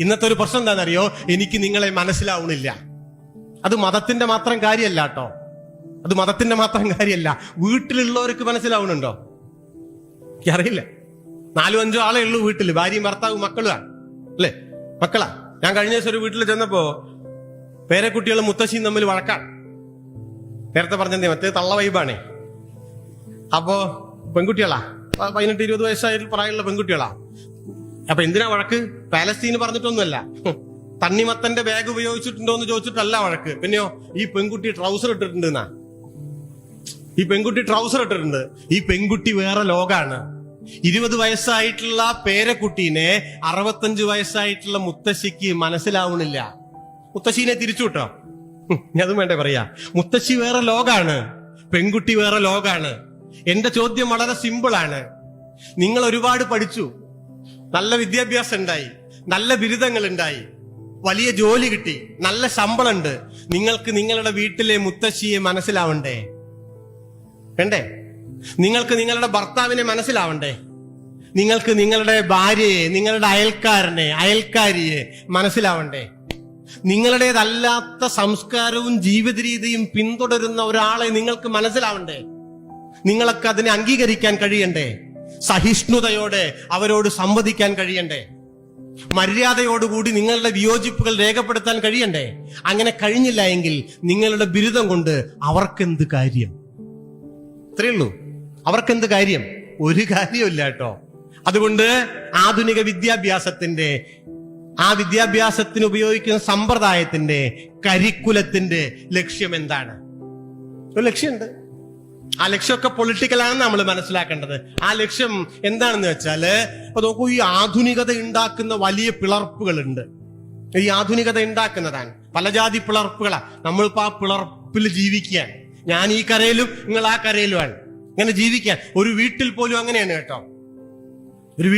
ഇന്നത്തെ ഒരു പ്രശ്നം എന്താണെന്നറിയോ? എനിക്ക് നിങ്ങളെ മനസ്സിലാവണില്ല അത് മതത്തിന്റെ മാത്രം കാര്യമല്ല കേട്ടോ. അത് മതത്തിന്റെ മാത്രം കാര്യമല്ല. വീട്ടിലുള്ളവർക്ക് മനസ്സിലാവുന്നുണ്ടോ? എനിക്കറിയില്ല. നാലും അഞ്ചോ ആളേ ഉള്ളൂ വീട്ടിൽ ഭാര്യയും ഭർത്താവും മക്കളുമാണ് അല്ലേ? മക്കളാ. ഞാൻ കഴിഞ്ഞ ദിവസം ഒരു വീട്ടിൽ ചെന്നപ്പോ പേരക്കുട്ടികളും മുത്തശ്ശിയും തമ്മിൽ വഴക്കാണ്. നേരത്തെ പറഞ്ഞതേ മറ്റേ തള്ള വൈബാണേ. അപ്പോ പെൺകുട്ടികളാ. പതിനെട്ട് ഇരുപത് വയസ്സായ പ്രായമുള്ള പെൺകുട്ടികളാ. അപ്പൊ എന്തിനാ വഴക്ക്? പാലസ്തീന് പറഞ്ഞിട്ടൊന്നുമല്ല. തണ്ണിമത്തന്റെ ബാഗ് ഉപയോഗിച്ചിട്ടുണ്ടോ എന്ന് ചോദിച്ചിട്ടല്ല വഴക്ക്. പിന്നെയോ ഈ പെൺകുട്ടി ട്രൗസർ ഇട്ടിട്ടുണ്ട് എന്നാ ഈ പെൺകുട്ടി ട്രൗസർ ഇട്ടിട്ടുണ്ട്. ഈ പെൺകുട്ടി വേറെ ലോകാണ്. ഇരുപത് വയസ്സായിട്ടുള്ള പേരക്കുട്ടീനെ അറുപത്തഞ്ച് വയസ്സായിട്ടുള്ള മുത്തശ്ശിക്ക് മനസ്സിലാവണില്ല. മുത്തശ്ശീനെ തിരിച്ചു കിട്ടോ അതും വേണ്ടേ പറയാ. മുത്തശ്ശി വേറെ ലോകാണ്. പെൺകുട്ടി വേറെ ലോകാണ്. എന്റെ ചോദ്യം വളരെ സിമ്പിളാണ് നിങ്ങൾ ഒരുപാട് പഠിച്ചു. നല്ല വിദ്യാഭ്യാസം ഉണ്ടായി നല്ല ബിരുദങ്ങൾ ഉണ്ടായി വലിയ ജോലി കിട്ടി നല്ല ശമ്പളം ഉണ്ട് നിങ്ങൾക്ക് നിങ്ങളുടെ വീട്ടിലെ മുത്തശ്ശിയെ മനസ്സിലാവണ്ടേ? വേണ്ടേ നിങ്ങൾക്ക് നിങ്ങളുടെ ഭർത്താവിനെ മനസ്സിലാവണ്ടേ? നിങ്ങൾക്ക് നിങ്ങളുടെ ഭാര്യയെ നിങ്ങളുടെ അയൽക്കാരനെ അയൽക്കാരിയെ മനസ്സിലാവണ്ടേ? നിങ്ങളുടേതല്ലാത്ത സംസ്കാരവും ജീവിത രീതിയും പിന്തുടരുന്ന ഒരാളെ നിങ്ങൾക്ക് മനസ്സിലാവണ്ടേ? നിങ്ങൾക്ക് അതിനെ അംഗീകരിക്കാൻ കഴിയണ്ടേ? സഹിഷ്ണുതയോടെ അവരോട് സംവദിക്കാൻ കഴിയണ്ടേ? മര്യാദയോടുകൂടി നിങ്ങളുടെ വിയോജിപ്പുകൾ രേഖപ്പെടുത്താൻ കഴിയണ്ടേ? അങ്ങനെ കഴിഞ്ഞില്ല എങ്കിൽ നിങ്ങളുടെ ബിരുദം കൊണ്ട് അവർക്കെന്ത് കാര്യം? ഇത്രയുള്ളൂ. അവർക്കെന്ത് കാര്യം? ഒരു കാര്യമില്ല കേട്ടോ. അതുകൊണ്ട് ആധുനിക വിദ്യാഭ്യാസത്തിന്റെ ആ വിദ്യാഭ്യാസത്തിന് ഉപയോഗിക്കുന്ന സമ്പ്രദായത്തിന്റെ കരിക്കുലത്തിന്റെ ലക്ഷ്യം എന്താണ്? ഒരു ലക്ഷ്യമുണ്ട്. ആ ലക്ഷ്യമൊക്കെ പൊളിറ്റിക്കലാണെന്ന് നമ്മൾ മനസ്സിലാക്കേണ്ടത്. ആ ലക്ഷ്യം എന്താണെന്ന് വെച്ചാൽ ഇപ്പൊ നോക്കൂ ഈ ആധുനികത ഉണ്ടാക്കുന്ന വലിയ പിളർപ്പുകളുണ്ട്. ഈ ആധുനികത ഉണ്ടാക്കുന്നതാണ്. പല ജാതി പിളർപ്പുകളാ. നമ്മളിപ്പോ ആ പിളർപ്പിൽ ജീവിക്കുകയാണ്. ഞാൻ ഈ കരയിലും നിങ്ങൾ ആ കരയിലുമാണ്. ഇങ്ങനെ ജീവിക്കാൻ ഒരു വീട്ടിൽ പോലും അങ്ങനെയാണ് കേട്ടോ. ഒരു